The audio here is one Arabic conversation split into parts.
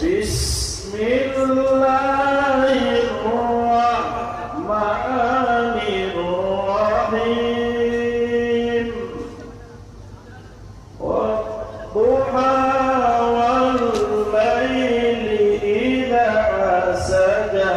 بسم الله الرحمن الرحيم والضحى والليل إذا سجى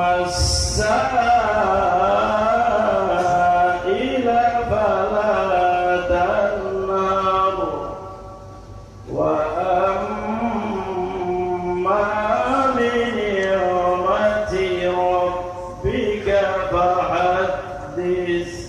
السائل فلا تنهر. وأما بنعمة ربك فحدث.